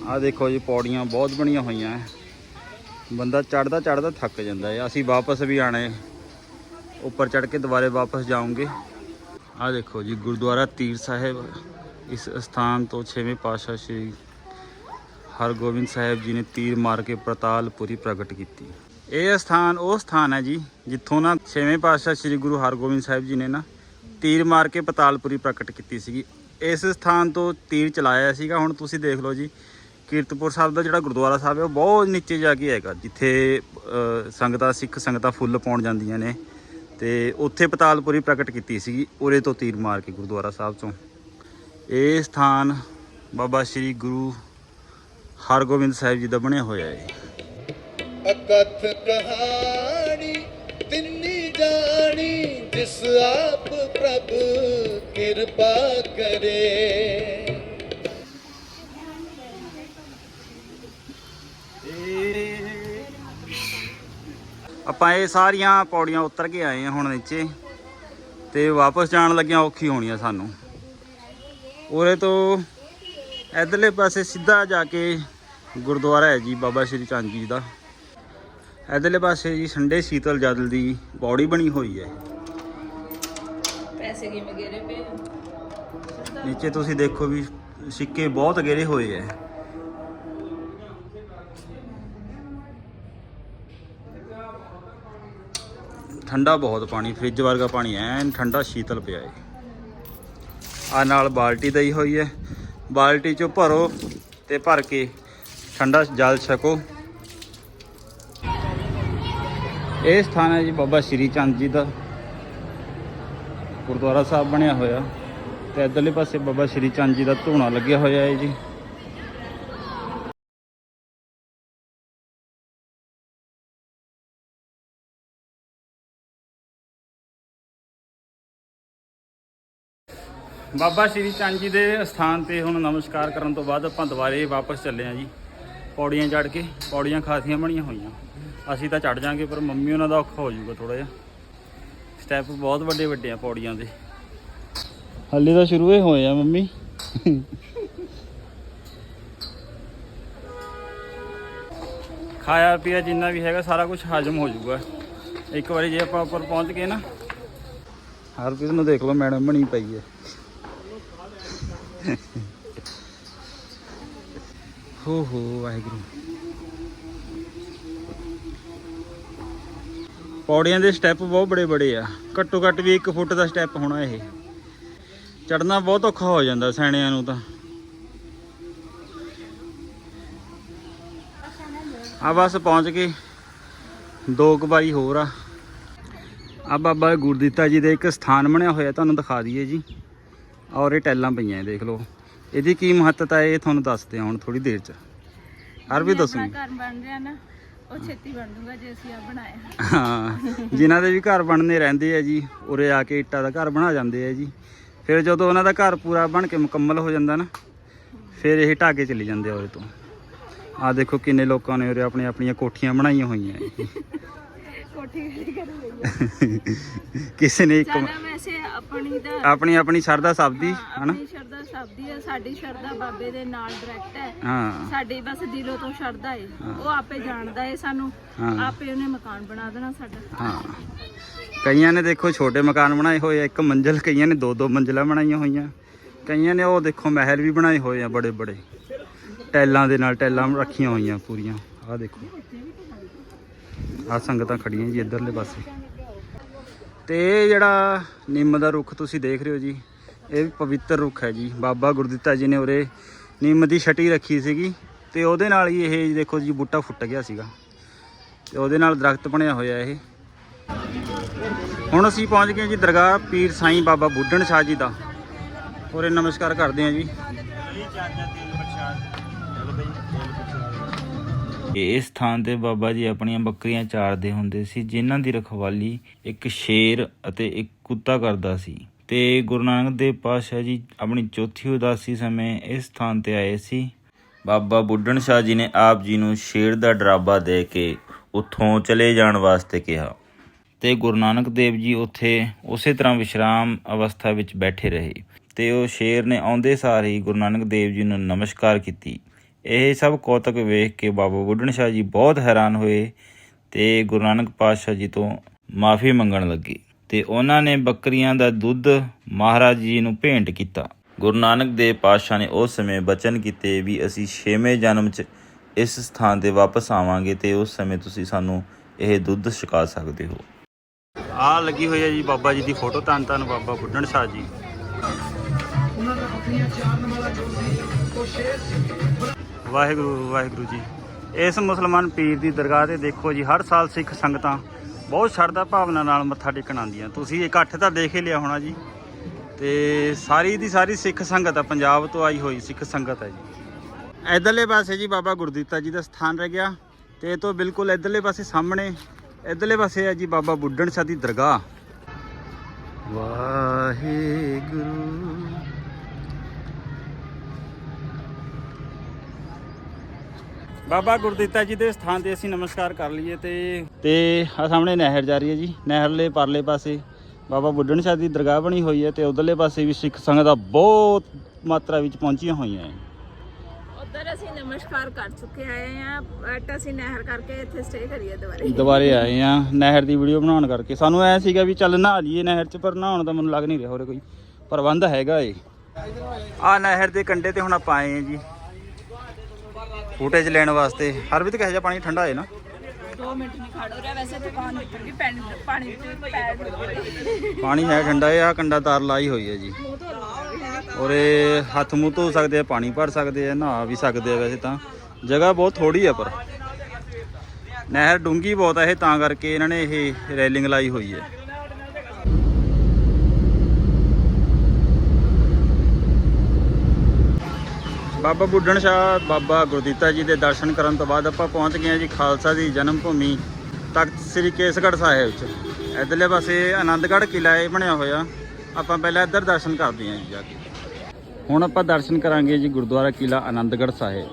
ਆਹ ਦੇਖੋ ਜੀ, ਪੌੜੀਆਂ ਬਹੁਤ ਬਣੀਆਂ ਹੋਈਆਂ ਬੰਦਾ ਚੜਦਾ ਚੜਦਾ ਥੱਕ ਜਾਂਦਾ ਹੈ ਅਸੀਂ ਵਾਪਸ ਵੀ ਆਣਾ ਉੱਪਰ ਚੜ ਕੇ ਦੁਬਾਰੇ ਵਾਪਸ ਜਾਵਾਂਗੇ ਆਹ ਦੇਖੋ ਜੀ, ਗੁਰਦੁਆਰਾ ਤੀਰ ਸਾਹਿਬ। ਇਸ ਸਥਾਨ ਤੋਂ 6ਵੇਂ ਪਾਤਸ਼ਾਹ ਸ੍ਰੀ ਹਰਗੋਬਿੰਦ ਸਾਹਿਬ ਜੀ ਨੇ ਤੀਰ ਮਾਰ ਕੇ ਪ੍ਰਤਾਲਪੁਰੀ ਪ੍ਰਗਟ ਕੀਤੀ। ਇਹ ਸਥਾਨ ਉਹ ਸਥਾਨ ਹੈ ਜੀ ਜਿੱਥੋਂ ਨਾ ਛੇਵੇਂ ਪਾਤਸ਼ਾਹ ਸ੍ਰੀ ਗੁਰੂ ਹਰਗੋਬਿੰਦ ਸਾਹਿਬ ਜੀ ਨੇ ਨਾ ਤੀਰ ਮਾਰ ਕੇ ਪਤਾਲਪੁਰੀ ਪ੍ਰਗਟ ਕੀਤੀ ਸੀਗੀ। ਇਸ ਸਥਾਨ ਤੋਂ ਤੀਰ ਚਲਾਇਆ ਸੀਗਾ। ਹੁਣ ਤੁਸੀਂ ਦੇਖ ਲਓ ਜੀ, ਕੀਰਤਪੁਰ ਸਾਹਿਬ ਦਾ ਜਿਹੜਾ ਗੁਰਦੁਆਰਾ ਸਾਹਿਬ ਹੈ, ਉਹ ਬਹੁਤ ਨੀਚੇ ਜਾ ਕੇ ਹੈਗਾ, ਜਿੱਥੇ ਸੰਗਤਾਂ, ਸਿੱਖ ਸੰਗਤਾਂ ਫੁੱਲ ਪਾਉਣ ਜਾਂਦੀਆਂ ਨੇ। ਤੇ ਉੱਥੇ ਪਤਾਲਪੁਰੀ ਪ੍ਰਗਟ ਕੀਤੀ ਸੀਗੀ, ਉਰੇ ਤੋਂ ਤੀਰ ਮਾਰ ਕੇ ਗੁਰਦੁਆਰਾ ਸਾਹਿਬ ਤੋਂ ਇਹ ਸਥਾਨ ਬਾਬਾ ਸ਼੍ਰੀ ਗੁਰੂ ਹਰਗੋਬਿੰਦ ਸਾਹਿਬ ਜੀ ਦਾ ਬਣਿਆ ਹੋਇਆ ਹੈ। ਅਕਥ ਕਹਾਣੀ, ਤਿੰਨੀ ਜਾਣੀ, ਜਿਸ ਆਪ ਪ੍ਰਭ ਕਿਰਪਾ ਕਰੇ। ਆਪਾਂ ਇਹ ਸਾਰੀਆਂ ਪੌੜੀਆਂ ਉਤਰ ਕੇ ਆਏ ਆ ਹੁਣ ਨੀਚੇ, ਤੇ ਵਾਪਸ ਜਾਣ ਲੱਗਿਆਂ ਔਖੀ ਹੋਣੀ ਆ ਸਾਨੂੰ। ਉਰੇ ਤੋਂ ਇਧਰਲੇ ਪਾਸੇ ਸਿੱਧਾ ਜਾ ਕੇ ਗੁਰਦੁਆਰਾ ਹੈ ਜੀ, ਬਾਬਾ ਸ਼੍ਰੀ ਚੰਦ ਜੀ ਦਾ। ਇਧਰਲੇ ਪਾਸੇ ਜੀ ਸੰਡੇ ਸ਼ੀਤਲ ਜਦਲ ਦੀ ਪੌੜੀ ਬਣੀ ਹੋਈ ਹੈ। ਪੈਸੇ ਕਿਵੇਂ ਗਿਰੇ ਪਏ? ਨੀਚੇ ਤੁਸੀਂ ਦੇਖੋ ਵੀ ਸਿੱਕੇ ਬਹੁਤ ਗਿਰੇ ਹੋਏ ਐ ਠੰਡਾ ਬਹੁਤ ਪਾਣੀ ਫ੍ਰਿਜ ਵਰਗਾ ਪਾਣੀ ਐਨ ਠੰਡਾ ਸ਼ੀਤਲ ਪਿਆ ਏ ਆ ਨਾਲ ਬਾਲਟੀ ਦਈ ਹੋਈ ਐ ਬਾਲਟੀ ਚੋਂ ਭਰੋ ਤੇ ਭਰ ਕੇ ਠੰਡਾ ਜਲ ਛਕੋ। ਇਹ ਸਥਾਨ ਹੈ ਜੀ ਬਾਬਾ ਸ਼੍ਰੀ ਚੰਦ ਜੀ ਦਾ। ਗੁਰਦੁਆਰਾ ਸਾਹਿਬ ਬਣਿਆ ਹੋਇਆ। ਤੇ ਇਧਰਲੇ ਪਾਸੇ ਬਾਬਾ ਸ਼੍ਰੀ ਚੰਦ ਜੀ ਦਾ ਧੂਣਾ ਲੱਗਿਆ ਹੋਇਆ ਹੈ ਜੀ। ਬਾਬਾ ਸ਼੍ਰੀ ਚੰਦ ਜੀ ਦੇ ਸਥਾਨ ਤੇ ਹੁਣ ਨਮਸਕਾਰ ਕਰਨ ਤੋਂ ਬਾਅਦ ਆਪਾਂ ਦੁਬਾਰੇ ਵਾਪਸ ਚੱਲੇ ਆਂ ਜੀ। ਪੌੜੀਆਂ ਚੜ੍ਹ ਕੇ, ਪੌੜੀਆਂ ਖਾਸੀਆਂ ਬਣੀਆਂ ਹੋਈਆਂ। ਅਸੀਂ ਤਾਂ ਚੜ੍ਹ ਜਾਾਂਗੇ ਪਰ ਮੰਮੀ ਉਹਨਾਂ ਦਾ ਔਖਾ ਹੋ ਜਾਊਗਾ ਥੋੜਾ ਜਿਹਾ। ਸਟੈਪ ਬਹੁਤ ਵੱਡੇ ਵੱਡੇ ਆ ਪੌੜੀਆਂ ਦੇ। ਹੱਲੇ ਤਾਂ ਸ਼ੁਰੂ ਹੀ ਹੋਏ ਆ ਮੰਮੀ। ਖਾਇਆ ਪੀਆ ਜਿੰਨਾ ਵੀ ਹੈਗਾ ਸਾਰਾ ਕੁਝ ਹਜਮ ਹੋ ਜਾਊਗਾ। ਇੱਕ ਵਾਰੀ ਜੇ ਆਪਾਂ ਉੱਪਰ ਪਹੁੰਚ ਗਏ ਨਾ। ਹਰਪ੍ਰੀਤ ਨੂੰ ਦੇਖ ਲਓ ਮੈਡਮ ਬਣੀ ਪਈ ਹੈ। ਹੋ ਹੋ ਵਾਹਿਗੁਰੂ। ਪੌੜੀਆਂ ਦੇ ਸਟੈਪ ਬਹੁਤ ਬੜੇ ਬੜੇ ਆ। ਘੱਟੋ ਘੱਟ ਵੀ 1 ਫੁੱਟ ਦਾ ਸਟੈਪ ਹੋਣਾ ਇਹ। ਚੜਨਾ ਬਹੁਤ ਔਖਾ ਹੋ ਜਾਂਦਾ ਸਿਆਣਿਆਂ ਨੂੰ ਤਾਂ। ਆ ਬਸ ਪਹੁੰਚ ਗਏ ਦੋ ਕੁ ਵਾਰੀ ਹੋਰ ਆ। ਆ ਬਾਬਾ ਗੁਰਦੀਤਾ ਜੀ ਦੇ ਇੱਕ ਸਥਾਨ ਬਣਿਆ ਹੋਇਆ ਤੁਹਾਨੂੰ ਦਿਖਾ ਦਈਏ ਜੀ। ਔਰ ਇਹ ਟੈਲਾਂ ਪਈਆਂ ਇਹ ਦੇਖ ਲਓ। ਇਹਦੀ ਕੀ ਮਹੱਤਤਾ ਹੈ ਇਹ ਤੁਹਾਨੂੰ ਦੱਸਦੇ ਹਾਂ ਹੁਣ ਥੋੜੀ ਦੇਰ ਚ। ਹਰ ਵੀ ਦੱਸੂਗੀ ਘਰ ਬਣ ਰਿਹਾ ਨਾ। ਉਹ ਛੇਤੀ ਬਣ ਦੂੰਗਾ ਜੇ ਅਸੀਂ ਆ ਬਣਾਇਆ। ਹਾਂ, ਜਿਨ੍ਹਾਂ ਦੇ ਵੀ ਘਰ ਬਣਨੇ ਰਹਿੰਦੇ ਆ ਜੀ, ਉਰੇ ਆ ਕੇ ਇੱਟਾਂ ਦਾ ਘਰ ਬਣਾ ਜਾਂਦੇ ਆ ਜੀ। ਫਿਰ ਜਦੋਂ ਉਹਨਾਂ ਦਾ ਘਰ ਪੂਰਾ ਬਣ ਕੇ ਮੁਕੰਮਲ ਹੋ ਜਾਂਦਾ ਨਾ, ਫਿਰ ਇਹ ਢਾਹ ਕੇ ਚਲੇ ਜਾਂਦੇ ਆ ਉਰੇ ਤੋਂ। ਆ ਦੇਖੋ ਕਿੰਨੇ ਲੋਕਾਂ ਨੇ ਉਰੇ ਆਪਣੀਆਂ ਆਪਣੀਆਂ ਕੋਠੀਆਂ ਬਣਾਈਆਂ ਹੋਈਆਂ ਹੈ। ਕੋਠੀ ਖੜੀ ਕਰ ਲਈ *laughs* ਕਿਸੇ ਨੇ ਇੱਕ ਵੈਸੇ ਆਪਣੀ ਦਾ ਆਪਣੀ ਆਪਣੀ ਸ਼ਰਧਾ ਸਭ ਦੀ ਹਾਂ, ਹਨਾ? ਆਪਣੀ ਸ਼ਰਧਾ ਸਬਦੀ ਹੈ ਸਾਡੀ ਸ਼ਰਧਾ ਬਾਬੇ ਦੇ ਨਾਲ ਡਾਇਰੈਕਟ ਹੈ। ਹਾਂ। ਸਾਡੀ ਬਸ ਦਿਲੋਂ ਤੋਂ ਸ਼ਰਧਾ ਏ। ਉਹ ਆਪੇ ਜਾਣਦਾ ਏ ਸਾਨੂੰ। ਹਾਂ। ਆਪੇ ਉਹਨੇ ਮਕਾਨ ਬਣਾ ਦੇਣਾ ਸਾਡਾ। ਹਾਂ। ਕਈਆਂ ਨੇ ਦੇਖੋ ਛੋਟੇ ਮਕਾਨ ਬਣਾਏ ਹੋਏ ਆ ਇੱਕ ਮੰਜ਼ਲ ਕਈਆਂ ਨੇ ਦੋ ਦੋ ਮੰਜ਼ਲਾਂ ਬਣਾਈਆਂ ਹੋਈਆਂ। ਕਈਆਂ ਨੇ ਉਹ ਦੇਖੋ ਮਹਿਲ ਵੀ ਬਣਾਏ ਹੋਏ ਆ ਬੜੇ ਬੜੇ ਟੈਲਾਂ ਦੇ ਨਾਲ ਟੈਲਾਂ ਰੱਖੀਆਂ ਹੋਈਆਂ ਪੂਰੀਆਂ। ਆਹ ਦੇਖੋ। ਆਹ ਸੰਗਤਾਂ ਖੜੀਆਂ ਜੀ ਇਧਰਲੇ ਪਾਸੇ। ਤੇ ਇਹ ਜਿਹੜਾ ਨਿੰਮ ਦਾ ਰੁੱਖ ਤੁਸੀਂ ਦੇਖ ਰਹੇ ਹੋ ਜੀ, ਇਹ ਵੀ ਪਵਿੱਤਰ ਰੁੱਖ ਹੈ ਜੀ। ਬਾਬਾ ਗੁਰਦਿੱਤਾ ਜੀ ਨੇ ਉਰੇ ਨਿੰਮ ਦੀ ਛਟੀ ਰੱਖੀ ਸੀਗੀ ਤੇ ਉਹਦੇ ਨਾਲ ਹੀ ਇਹ ਦੇਖੋ ਜੀ ਬੂਟਾ ਫੁੱਟ ਗਿਆ ਸੀਗਾ। ਤੇ ਉਹਦੇ ਨਾਲ ਦਰਖਤ ਬਣਿਆ ਹੋਇਆ ਇਹ। ਹੁਣ ਅਸੀਂ ਪਹੁੰਚ ਗਏ ਜੀ ਦਰਗਾਹ ਪੀਰ ਸਾਈਂ ਬਾਬਾ ਬੁੱਢਣ ਸ਼ਾਹ ਜੀ ਦਾ। ਉਰੇ ਨਮਸਕਾਰ ਕਰਦੇ ਹਾਂ ਜੀ। ਇਸ ਥਾਂ ਤੇ ਬਾਬਾ ਜੀ ਆਪਣੀਆਂ ਬੱਕਰੀਆਂ ਚਾਰਦੇ ਹੁੰਦੇ ਸੀ, ਜਿਨ੍ਹਾਂ ਦੀ ਰਖਵਾਲੀ ਇੱਕ ਸ਼ੇਰ ਅਤੇ ਇੱਕ ਕੁੱਤਾ ਕਰਦਾ ਸੀ। ਤੇ ਗੁਰੂ ਨਾਨਕ ਦੇਵ ਪਾਤਸ਼ਾਹ ਜੀ ਆਪਣੀ ਚੌਥੀ ਉਦਾਸੀ ਸਮੇਂ ਇਸ ਥਾਂ ਤੇ ਆਏ ਸੀ। ਬਾਬਾ ਬੁੱਢਣ ਸ਼ਾਹ ਜੀ ਨੇ ਆਪ ਜੀ ਨੂੰ ਸ਼ੇਰ ਦਾ ਡਰਾਬਾ ਦੇ ਕੇ ਉੱਥੋਂ ਚਲੇ ਜਾਣ ਵਾਸਤੇ ਕਿਹਾ। ਤੇ ਗੁਰੂ ਨਾਨਕ ਦੇਵ ਜੀ ਉੱਥੇ ਉਸੇ ਤਰ੍ਹਾਂ ਵਿਸ਼ਰਾਮ ਅਵਸਥਾ ਵਿੱਚ ਬੈਠੇ ਰਹੇ। ਤੇ ਉਹ ਸ਼ੇਰ ਨੇ ਆਉਂਦੇ ਸਾਰ ਹੀ ਗੁਰੂ ਨਾਨਕ ਦੇਵ ਜੀ ਨੂੰ ਨਮਸਕਾਰ ਕੀਤੀ। ਇਹ ਸਭ ਕੌਤਕ ਵੇਖ ਕੇ ਬਾਬਾ ਬੁੱਢਣ ਸ਼ਾਹ ਜੀ ਬਹੁਤ ਹੈਰਾਨ ਹੋਏ ਤੇ ਗੁਰੂ ਨਾਨਕ ਪਾਤਸ਼ਾਹ ਜੀ ਤੋਂ ਮਾਫੀ ਮੰਗਣ ਲੱਗੇ ਤੇ ਉਹਨਾਂ ਨੇ ਬੱਕਰੀਆਂ ਦਾ ਦੁੱਧ ਮਹਾਰਾਜ ਜੀ ਨੂੰ ਭੇਂਟ ਕੀਤਾ। ਗੁਰੂ ਨਾਨਕ ਦੇਵ ਪਾਤਸ਼ਾਹ ਨੇ ਉਸ ਸਮੇਂ ਬਚਨ ਕੀਤੇ ਵੀ ਅਸੀਂ 6ਵੇਂ ਜਨਮ 'ਚ ਇਸ ਸਥਾਨ ਤੇ ਵਾਪਸ ਆਵਾਂਗੇ ਤੇ ਉਸ ਸਮੇਂ ਤੁਸੀਂ ਸਾਨੂੰ ਇਹ ਦੁੱਧ ਛਕਾ ਸਕਦੇ ਹੋ। ਆ ਲੱਗੀ ਹੋਈ ਹੈ ਜੀ ਬਾਬਾ ਜੀ ਦੀ ਫੋਟੋ, ਧੰਨ ਧੰਨ ਬਾਬਾ ਬੁੱਢਣ ਸ਼ਾਹ ਜੀ। ਵਾਹਿਗੁਰੂ ਵਾਹਿਗੁਰੂ ਜੀ। ਇਸ ਮੁਸਲਮਾਨ ਪੀਰ ਦੀ ਦਰਗਾਹ ਤੇ ਦੇਖੋ ਜੀ, ਹਰ ਸਾਲ ਸਿੱਖ ਸੰਗਤਾਂ ਬਹੁਤ ਸ਼ਰਧਾ ਭਾਵਨਾ ਨਾਲ ਮੱਥਾ ਟੇਕਣ ਆਉਂਦੀਆਂ। ਤੁਸੀਂ ਇਕੱਠ ਤਾਂ ਦੇਖ ਹੀ ਲਿਆ ਹੋਣਾ ਜੀ। ਤੇ ਸਾਰੀ ਦੀ ਸਾਰੀ ਸਿੱਖ ਸੰਗਤ ਆ, ਪੰਜਾਬ ਤੋਂ ਆਈ ਹੋਈ ਸਿੱਖ ਸੰਗਤ ਹੈ ਜੀ। ਇਧਰਲੇ ਪਾਸੇ ਜੀ ਬਾਬਾ ਗੁਰਦੀਤਾ ਜੀ ਦਾ ਸਥਾਨ ਰਹਿ ਗਿਆ। ਤੇ ਇਹ ਤੋਂ ਬਿਲਕੁਲ ਇਧਰਲੇ ਪਾਸੇ ਸਾਹਮਣੇ, ਇਧਰਲੇ ਪਾਸੇ ਹੈ ਜੀ ਬਾਬਾ ਬੁੱਢਣ ਸ਼ਾਹ ਦੀ ਦਰਗਾਹ। ਵਾਹਿਗੁਰੂ। ਬਾਬਾ ਗੁਰਦਿੱਤਾ ਜੀ ਦੇ ਸਥਾਨ ਤੇ ਅਸੀਂ ਨਮਸਕਾਰ ਕਰ ਲਈਏ ਤੇ ਤੇ ਆ ਸਾਹਮਣੇ ਨਹਿਰ ਜਾ ਰਹੀ ਹੈ ਜੀ। ਨਹਿਰਲੇ ਪਰਲੇ ਪਾਸੇ ਬਾਬਾ ਬੁੱਢਣ ਸ਼ਾਹ ਦੀ ਦਰਗਾਹ ਬਣੀ ਹੋਈ ਹੈ ਤੇ ਉਧਰਲੇ ਪਾਸੇ ਵੀ ਸਿੱਖ ਸੰਗਤਾਂ ਬਹੁਤ ਮਾਤਰਾ ਵਿੱਚ ਪਹੁੰਚੀਆਂ ਹੋਈਆਂ ਹੈ। ਉਧਰ ਅਸੀਂ ਨਮਸਕਾਰ ਕਰ ਚੁੱਕੇ ਆਏ ਆ ਬਟ ਅਸੀਂ ਨਹਿਰ ਕਰਕੇ ਇੱਥੇ ਸਟੇ ਕਰੀਏ ਦੁਬਾਰੇ। ਦੁਬਾਰੇ ਆਏ ਆ ਨਹਿਰ ਦੀ ਵੀਡੀਓ ਬਣਾਉਣ ਕਰਕੇ। ਸਾਨੂੰ ਐ ਸੀਗਾ ਵੀ ਚੱਲ ਨਹਾ ਲਈਏ ਨਹਿਰ 'ਚ ਪਰ ਨਹਾਉਣ ਦਾ ਮੈਨੂੰ ਲੱਗ ਨਹੀਂ ਰਿਹਾ ਹੋਰ ਕੋਈ ਪ੍ਰਬੰਧ ਹੈਗਾ ਏ। ਆ ਨਹਿਰ ਦੇ ਕੰਢੇ ਤੇ ਹੁਣ ਆਪਾਂ ਆਏ ਆ ਜੀ। ਫੁਟੇਜ ਲੈਣ ਵਾਸਤੇ। ਹਰਵਿਤ ਕਿਹੋ ਜਿਹਾ ਪਾਣੀ ਠੰਡਾ ਹੈ ਨਾ? 2 ਮਿੰਟ ਨਹੀਂ ਖੜੋ ਰਿਹਾ ਵੈਸੇ ਦੁਕਾਨ ਉੱਪਰ ਵੀ ਪੈਣ ਪਾਣੀ ਪਾਣੀ ਹੈ ਠੰਡਾ ਹੈ ਆ ਕੰਡਾ ਤਾਰ ਲਾਈ ਹੋਈ ਹੈ ਜੀ। ਔਰ ਇਹ ਹੱਥ ਮੂੰਹ ਧੋ ਸਕਦੇ ਆ ਪਾਣੀ ਭਰ ਸਕਦੇ ਆ ਨਹਾ ਵੀ ਸਕਦੇ ਆ ਵੈਸੇ ਤਾਂ। ਜਗ੍ਹਾ ਬਹੁਤ ਥੋੜੀ ਆ ਪਰ। ਨਹਿਰ ਡੂੰਗੀ ਬਹੁਤ ਆ ਇਹ ਤਾਂ ਕਰਕੇ ਇਹਨਾਂ ਨੇ ਇਹ ਰੈਲਿੰਗ ਲਾਈ ਹੋਈ ਹੈ। ਬਾਬਾ ਬੁੱਢਣ ਸ਼ਾਹ, ਬਾਬਾ ਗੁਰਦੀਤਾ ਜੀ ਦੇ ਦਰਸ਼ਨ ਕਰਨ ਤੋਂ ਬਾਅਦ ਆਪਾਂ ਪਹੁੰਚ ਗਏ ਹਾਂ ਜੀ ਖਾਲਸਾ ਦੀ ਜਨਮ ਭੂਮੀ ਤਖਤ ਸ੍ਰੀ ਕੇਸਗੜ੍ਹ ਸਾਹਿਬ 'ਚ। ਇਧਰਲੇ ਪਾਸੇ ਆਨੰਦਗੜ੍ਹ ਕਿਲ੍ਹਾ ਇਹ ਬਣਿਆ ਹੋਇਆ। ਆਪਾਂ ਪਹਿਲਾਂ ਇੱਧਰ ਦਰਸ਼ਨ ਕਰਦੇ ਹਾਂ ਜੀ ਜਾ ਕੇ। ਹੁਣ ਆਪਾਂ ਦਰਸ਼ਨ ਕਰਾਂਗੇ ਜੀ ਗੁਰਦੁਆਰਾ ਕਿਲ੍ਹਾ ਆਨੰਦਗੜ੍ਹ ਸਾਹਿਬ।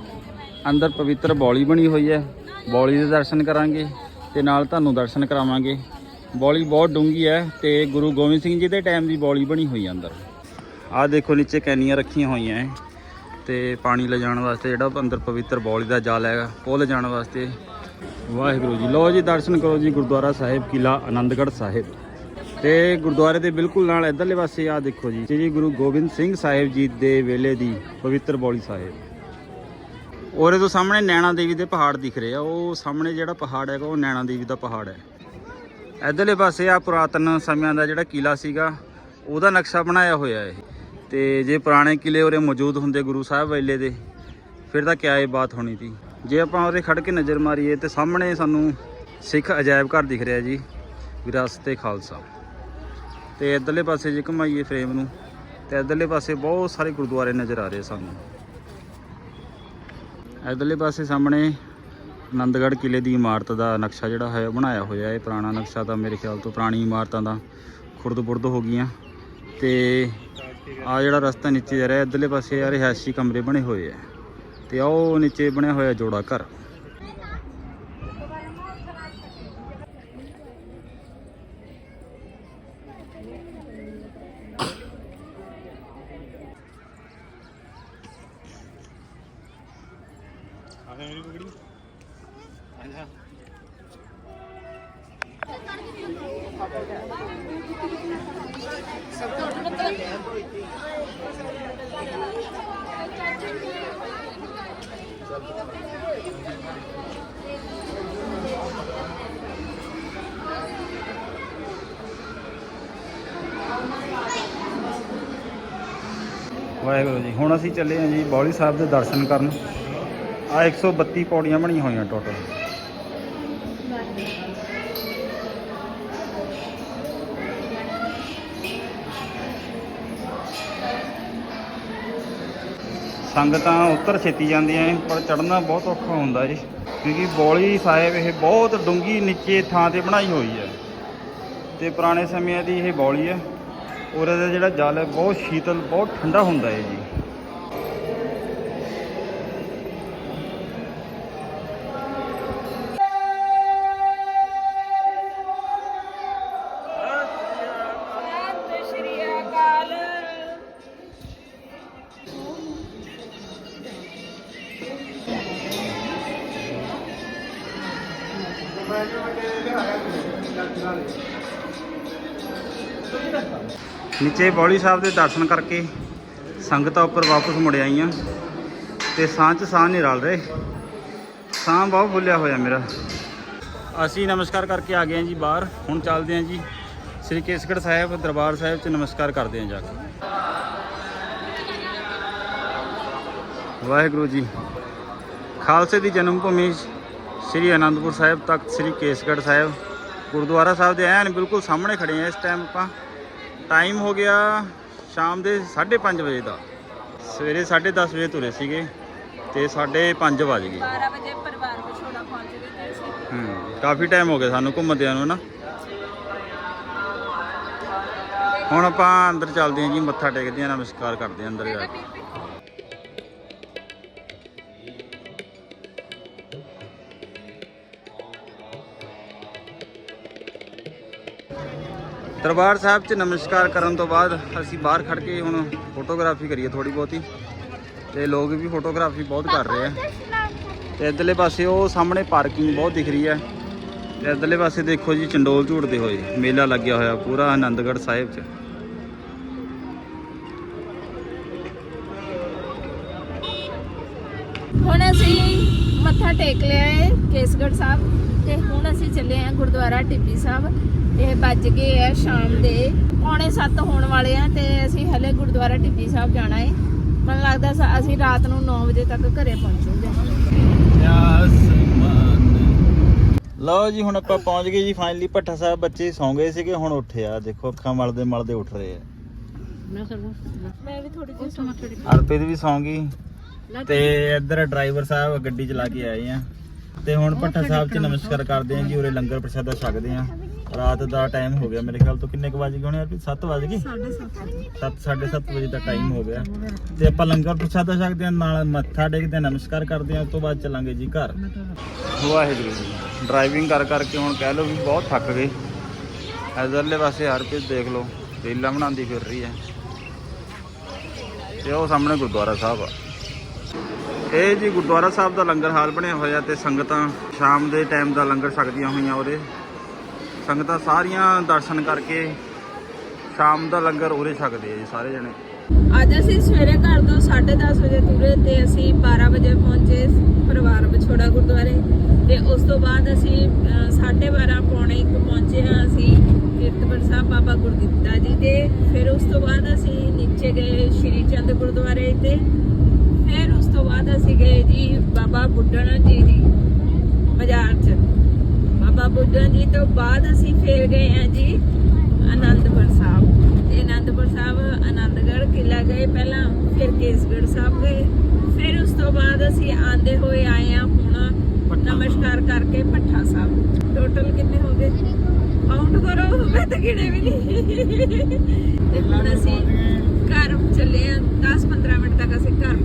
ਅੰਦਰ ਪਵਿੱਤਰ ਬੌਲੀ ਬਣੀ ਹੋਈ ਹੈ। ਬੌਲੀ ਦੇ ਦਰਸ਼ਨ ਕਰਾਂਗੇ ਤੇ ਨਾਲ ਤੁਹਾਨੂੰ ਦਰਸ਼ਨ ਕਰਾਵਾਂਗੇ। ਬੌਲੀ ਬਹੁਤ ਡੂੰਗੀ ਹੈ ਤੇ ਗੁਰੂ ਗੋਬਿੰਦ ਸਿੰਘ ਜੀ ਦੇ ਟਾਈਮ ਦੀ ਬੌਲੀ ਬਣੀ ਹੋਈ ਹੈ ਅੰਦਰ। ਆਹ ਦੇਖੋ ਨੀਚੇ ਕੈਨੀਆਂ ਰੱਖੀਆਂ ਹੋਈਆਂ ਹੈ। ਤੇ ਪਾਣੀ ਲਿਜਾਣ ਵਾਸਤੇ ਜਿਹੜਾ ਅੰਦਰ ਪਵਿੱਤਰ ਬੌਲੀ ਦਾ ਜਲ ਹੈਗਾ, ਉਹ ਲਿਜਾਣ ਵਾਸਤੇ ਵਾਹਿਗੁਰੂ ਜੀ। ਲਓ ਜੀ, ਦਰਸ਼ਨ ਕਰੋ ਜੀ ਗੁਰਦੁਆਰਾ ਸਾਹਿਬ, ਕਿਲ੍ਹਾ ਆਨੰਦਗੜ੍ਹ ਸਾਹਿਬ। ਤੇ ਗੁਰਦੁਆਰੇ ਦੇ ਬਿਲਕੁਲ ਨਾਲ ਇਧਰਲੇ ਪਾਸੇ ਆ ਦੇਖੋ ਜੀ, ਸ੍ਰੀ ਗੁਰੂ ਗੋਬਿੰਦ ਸਿੰਘ ਸਾਹਿਬ ਜੀ ਦੇ ਵੇਲੇ ਦੀ ਪਵਿੱਤਰ ਬੌਲੀ ਸਾਹਿਬ। ਔਰ ਇਹਦੇ ਸਾਹਮਣੇ ਨੈਣਾ ਦੇਵੀ ਦੇ ਪਹਾੜ ਦਿਖ ਰਹੇ ਆ। ਉਹ ਸਾਹਮਣੇ ਜਿਹੜਾ ਪਹਾੜ ਹੈਗਾ, ਉਹ ਨੈਣਾ ਦੇਵੀ ਦਾ ਪਹਾੜ ਹੈ। ਇਧਰਲੇ ਪਾਸੇ ਆ ਪੁਰਾਤਨ ਸਮਿਆਂ ਦਾ ਜਿਹੜਾ ਕਿਲਾ ਸੀਗਾ, ਉਹਦਾ ਨਕਸ਼ਾ ਬਣਾਇਆ ਹੋਇਆ ਇਹ। ਤੇ ਜੇ ਪੁਰਾਣੇ ਕਿਲੇ ਉਰੇ ਮੌਜੂਦ ਹੁੰਦੇ ਗੁਰੂ ਸਾਹਿਬ ਵੇਲੇ ਦੇ, ਫਿਰ ਤਾਂ ਕਿਆ ਇਹ ਬਾਤ ਹੋਣੀ ਸੀ। ਜੇ ਆਪਾਂ ਉਰੇ ਖੜ ਕੇ ਨਜ਼ਰ ਮਾਰੀਏ ਤੇ ਸਾਹਮਣੇ ਸਾਨੂੰ ਸਿੱਖ ਅਜਾਇਬ ਘਰ ਦਿਖ ਰਿਹਾ ਜੀ ਵਿਰਾਸਤ-ਏ ਖਾਲਸਾ। ਤੇ ਇਧਰਲੇ ਪਾਸੇ ਜੇ ਘੁਮਾਈਏ ਫਰੇਮ ਨੂੰ, ਤੇ ਇਧਰਲੇ ਪਾਸੇ ਬਹੁਤ ਸਾਰੇ ਗੁਰਦੁਆਰੇ ਨਜ਼ਰ ਆ ਰਹੇ ਸਾਨੂੰ। ਇਧਰਲੇ ਪਾਸੇ ਸਾਹਮਣੇ ਆਨੰਦਗੜ੍ਹ ਕਿਲੇ ਦੀ ਇਮਾਰਤ ਦਾ ਨਕਸ਼ਾ ਜਿਹੜਾ ਹੈ ਬਣਾਇਆ ਹੋਇਆ ਹੈ। ਪੁਰਾਣਾ ਨਕਸ਼ਾ ਤਾਂ ਮੇਰੇ ਖਿਆਲ ਤੋਂ ਪੁਰਾਣੀ ਇਮਾਰਤਾਂ ਦਾ ਖੁਰਦ-ਬੁਰਦ ਹੋ ਗਈਆਂ। ਤੇ ਆ ਜਿਹੜਾ ਰਸਤਾ ਨੀਚੇ ਜਾ ਰਿਹਾ, ਇਧਰਲੇ ਪਾਸੇ ਆ ਰਿਹਾਇਸ਼ੀ ਕਮਰੇ ਬਣੇ ਹੋਏ ਆ। ਤੇ ਆਹ ਉਹ ਨੀਚੇ ਬਣਿਆ ਹੋਇਆ ਜੋੜਾ ਘਰ। ਵਾਹਿਗੁਰੂ ਜੀ, ਹੁਣ ਅਸੀਂ ਚੱਲੇ ਹਾਂ ਜੀ ਬੌਲੀ ਸਾਹਿਬ ਦੇ ਦਰਸ਼ਨ ਕਰਨ। ਆ 132 ਪੌੜੀਆਂ ਬਣੀਆਂ ਹੋਈਆਂ ਟੋਟਲ ਸੰਗਤਾਂ ਉੱਤਰ ਛੇਤੀ ਜਾਂਦੀਆਂ ਏ, ਪਰ ਚੜ੍ਹਨਾ ਬਹੁਤ ਔਖਾ ਹੁੰਦਾ ਏ, ਕਿਉਂਕਿ ਬੌਲੀ ਸਾਹਿਬ ਇਹ ਬਹੁਤ ਡੂੰਗੀ ਨੀਚੇ ਥਾਂ ਤੇ ਬਣਾਈ ਹੋਈ ਹੈ ਤੇ ਪੁਰਾਣੇ ਸਮਿਆਂ ਦੀ ਇਹ ਬੌਲੀ ਹੈ ਔਰ ਇਹਦਾ ਜਿਹੜਾ ਜਲ ਹੈ ਬਹੁਤ ਸ਼ੀਤਲ, ਬਹੁਤ ਠੰਡਾ ਹੁੰਦਾ ਹੈ ਜੀ। ਨੀਚੇ ਬੌਲੀ ਸਾਹਿਬ ਦੇ ਦਰਸ਼ਨ ਕਰਕੇ ਸੰਗਤਾਂ ਉੱਪਰ ਵਾਪਸ ਮੁੜ ਆਈਆਂ ਤੇ ਸਾਹ ਚ ਸਾਹ ਨਹੀਂ ਰਲ ਰਹੇ। ਸਾਹ ਬਹੁਤ ਫੁੱਲਿਆ ਹੋਇਆ ਮੇਰਾ। ਅਸੀਂ ਨਮਸਕਾਰ ਕਰਕੇ ਆ ਗਏ ਹਾਂ ਜੀ ਬਾਹਰ। ਹੁਣ ਚੱਲਦੇ ਹਾਂ ਜੀ ਸ੍ਰੀ ਕੇਸਗੜ੍ਹ ਸਾਹਿਬ, ਦਰਬਾਰ ਸਾਹਿਬ ਚ ਨਮਸਕਾਰ ਕਰਦੇ ਹਾਂ ਜਾ ਕੇ। ਵਾਹਿਗੁਰੂ ਜੀ। ਖਾਲਸੇ ਦੀ ਜਨਮ ਭੂਮੀ ਸ੍ਰੀ ਅਨੰਦਪੁਰ ਸਾਹਿਬ ਤਖਤ ਸ੍ਰੀ ਕੇਸਗੜ੍ਹ ਸਾਹਿਬ। ਗੁਰਦੁਆਰਾ ਸਾਹਿਬ ਦੇ ਐਨ ਬਿਲਕੁਲ ਸਾਹਮਣੇ ਖੜੇ ਆ ਇਸ ਟਾਈਮ ਆਪਾਂ। ਟਾਈਮ ਹੋ ਗਿਆ ਸ਼ਾਮ ਦੇ 5:30 ਵਜੇ ਦਾ। ਸਵੇਰੇ 10:30 ਵਜੇ ਤੁਰੇ ਸੀਗੇ ਤੇ 5:30 ਵੱਜ ਗਏ। 12 ਵਜੇ ਪਰਿਵਾਰ ਵਿਛੋੜਾ ਪਹੁੰਚ ਗਏ ਹੂੰ ਕਾਫੀ ਟਾਈਮ ਹੋ ਗਿਆ ਸਾਨੂੰ ਘੁੰਮਦਿਆਂ ਨੂੰ ਨਾ। ਹੁਣ ਆਪਾਂ ਅੰਦਰ ਚੱਲਦੇ ਹਾਂ ਜੀ ਮੱਥਾ ਟੇਕਦੇ ਹਾਂ ਨਮਸਕਾਰ ਕਰਦੇ ਹਾਂ ਅੰਦਰ ਜਾ ਕੇ। ਦਰਬਾਰ ਸਾਹਿਬ 'ਚ ਨਮਸਕਾਰ ਕਰਨ ਤੋਂ ਬਾਅਦ ਅਸੀਂ ਬਾਹਰ ਖੜ ਕੇ ਹੁਣ ਫੋਟੋਗ੍ਰਾਫੀ ਕਰੀਏ ਥੋੜੀ ਬਹੁਤੀ। ਤੇ ਲੋਕ ਵੀ ਫੋਟੋਗ੍ਰਾਫੀ ਬਹੁਤ ਕਰ ਰਹੇ ਆ। ਤੇ ਇਧਰਲੇ ਪਾਸੇ ਉਹ ਸਾਹਮਣੇ ਪਾਰਕਿੰਗ ਬਹੁਤ ਦਿਖ ਰਹੀ ਹੈ। ਤੇ ਇਧਰਲੇ ਪਾਸੇ ਦੇਖੋ ਜੀ, ਚੰਡੋਲ ਝੂਟਦੇ ਹੋਏ ਮੇਲਾ ਲੱਗਿਆ ਹੋਇਆ ਪੂਰਾ ਆਨੰਦਗੜ੍ਹ ਸਾਹਿਬ 'ਚ। ਹੁਣ ਅਸੀਂ ਮੱਥਾ ਟੇਕ ਲਿਆ ਹੈ ਕੇਸਗੜ੍ਹ ਸਾਹਿਬ ਤੇ ਹੁਣ ਅਸੀਂ ਚੱਲੇ ਆ ਗੁਰਦੁਆਰਾ ਟਿੱਬੀ ਸਾਹਿਬ। ਇਹ ਵੱਜ ਗਏ ਆ ਸ਼ਾਮ ਦੇ। ਪੌਣੇ 7 ਹੋਣ ਵਾਲੇ ਆ ਤੇ ਅਸੀਂ ਹਲੇ ਗੁਰਦੁਆਰਾ ਟਿੱਬੀ ਸਾਹਿਬ ਜਾਣਾ ਹੈ ਮੈਨੂੰ ਲੱਗਦਾ ਸ- ਅਸੀਂ ਰਾਤ ਨੂੰ 9 ਵਜੇ ਤੱਕ ਘਰੇ ਪਹੁੰਚੂਗੇ। ਲਓ ਜੀ ਹੁਣ ਆਪਾਂ ਪਹੁੰਚ ਗਏ ਜੀ ਫਾਈਨਲੀ ਭੱਠਾ ਸਾਹਿਬ ਬੱਚੇ ਸੌਂ ਗਏ ਸੀਗੇ ਹੁਣ ਉੱਠੇ ਆ। ਦੇਖੋ ਅੱਖਾਂ ਮਲਦੇ ਮਲਦੇ ਉੱਠ ਰਹੇ ਆ। ਮੈਂ ਵੀ ਥੋੜੀ ਜਿਹੀ ਸਮਾਂ ਥੋੜੀ ਅਰਪਿਤ ਵੀ ਸੌਂ ਗਈ। ਤੇ ਇੱਧਰ ਡਰਾਈਵਰ ਸਾਹਿਬ ਗੱਡੀ ਚਲਾ ਕੇ ਆਏ ਆ। ਤੇ ਹੁਣ ਭੱਠਾ ਸਾਹਿਬ 'ਚ ਨਮਸਕਾਰ ਕਰਦੇ ਆ ਜੀ ਉਰੇ ਲੰਗਰ ਪ੍ਰਸ਼ਾਦਾ ਛਕਦੇ ਆ। ਰਾਤ ਦਾ ਟਾਈਮ ਹੋ ਗਿਆ ਮੇਰੇ ਖਿਆਲ ਤੋਂ। ਕਿੰਨੇ ਕੁ ਵਜ ਗਏ ਹੋਣੇ ਅਰਪਿਤ 7 ਵਜ ਗਏ? 7 7:30 ਵਜੇ ਦਾ ਟਾਈਮ ਹੋ ਗਿਆ। ਤੇ ਆਪਾਂ ਲੰਗਰ ਪ੍ਰਸ਼ਾਦਾ ਛਕਦੇ ਆ ਨਾਲ ਮੱਥਾ ਟੇਕਦੇ ਆ ਨਮਸਕਾਰ ਕਰਦੇ ਆ ਉਸ ਤੋਂ ਬਾਅਦ ਚੱਲਾਂਗੇ ਜੀ ਘਰ। ਵਾਹਿਗੁਰੂ ਜੀ ਡਰਾਈਵਿੰਗ ਕਰ ਕਰਕੇ ਹੁਣ ਕਹਿ ਲਓ ਵੀ ਬਹੁਤ ਥੱਕ ਗਏ। ਇਧਰਲੇ ਪਾਸੇ ਹਰਪ੍ਰੀਤ ਦੇਖ ਲਓ ਰੀਲਾਂ ਬਣਾਉਂਦੀ ਫਿਰ ਰਹੀ ਹੈ। ਤੇ ਉਹ ਸਾਹਮਣੇ ਗੁਰਦੁਆਰਾ ਸਾਹਿਬ ਆ। ਇਹ ਜੀ ਗੁਰਦੁਆਰਾ ਸਾਹਿਬ ਦਾ ਲੰਗਰ ਹਾਲ ਬਣਿਆ ਹੋਇਆ ਤੇ ਸੰਗਤਾਂ ਸ਼ਾਮ ਦੇ ਟਾਈਮ ਦਾ ਲੰਗਰ ਛਕਦੀਆਂ ਹੋਈਆਂ ਉਰੇ ਸੰਗਤਾਂ ਸਾਰੀਆਂ ਦਰਸ਼ਨ ਕਰਕੇ ਸ਼ਾਮ ਦਾ ਲੰਗਰ ਉਰੇ ਛਕਦੇ ਆ ਜੀ, ਸਾਰੇ ਜਣੇ। ਅੱਜ ਅਸੀਂ ਸਵੇਰੇ ਘਰ ਤੋਂ 10:30 ਵਜੇ ਤੁਰੇ ਤੇ ਅਸੀਂ 12 ਵਜੇ ਪਹੁੰਚੇ ਪਰਿਵਾਰ ਵਿਛੋੜਾ ਗੁਰਦੁਆਰੇ। ਤੇ ਉਸ ਤੋਂ ਬਾਅਦ ਅਸੀਂ 12:30 ਪੌਣੇ 1 ਪਹੁੰਚੇ ਹਾਂ ਅਸੀਂ ਕੀਰਤਪੁਰ ਸਾਹਿਬ ਬਾਬਾ ਗੁਰਦਿੱਤਾ ਜੀ ਦੇ। ਫਿਰ ਉਸ ਤੋਂ ਬਾਅਦ ਅਸੀਂ ਨੀਚੇ ਗਏ ਸ਼੍ਰੀ ਚੰਦ ਗੁਰਦੁਆਰੇ ਤੇ। ਫਿਰ ਉਸ ਤੋਂ ਬਾਅਦ ਅਸੀਂ ਗਏ ਜੀ ਬਾਬਾ ਬੁੱਢਣ ਜੀ ਦੀ ਬਾਜ਼ਾਰ 'ਚ। ਬਾਬਾ ਬੁੱਢਣ ਜੀ ਤੋਂ ਬਾਅਦ ਅਸੀਂ ਫੇਰ ਗਏ ਹਾਂ ਜੀ ਆਨੰਦਪੁਰ ਸਾਹਿਬ। ਤੇ ਆਨੰਦਪੁਰ ਸਾਹਿਬ ਆਨੰਦਗੜ੍ਹ ਕਿਲਾ ਗਏ ਪਹਿਲਾਂ ਫਿਰ ਕੇਸਗੜ੍ਹ ਸਾਹਿਬ ਗਏ। ਫਿਰ ਉਸ ਤੋਂ ਬਾਅਦ ਅਸੀਂ ਆਂਦੇ ਹੋਏ ਆਏ ਹਾਂ ਹੁਣ ਨਮਸਕਾਰ ਕਰਕੇ ਭੱਠਾ ਸਾਹਿਬ। ਟੋਟਲ ਕਿੰਨੇ ਹੋ ਗਏ? ਕਾਊਂਟ ਕਰੋ ਮੈਂ ਤਾਂ ਗਿਣੇ ਵੀ ਨਹੀਂ। ਤੇ ਹੁਣ ਅਸੀਂ ਘਰ ਚੱਲੇ ਆ 10-15 ਮਿੰਟ ਤੱਕ ਅਸੀਂ ਘਰ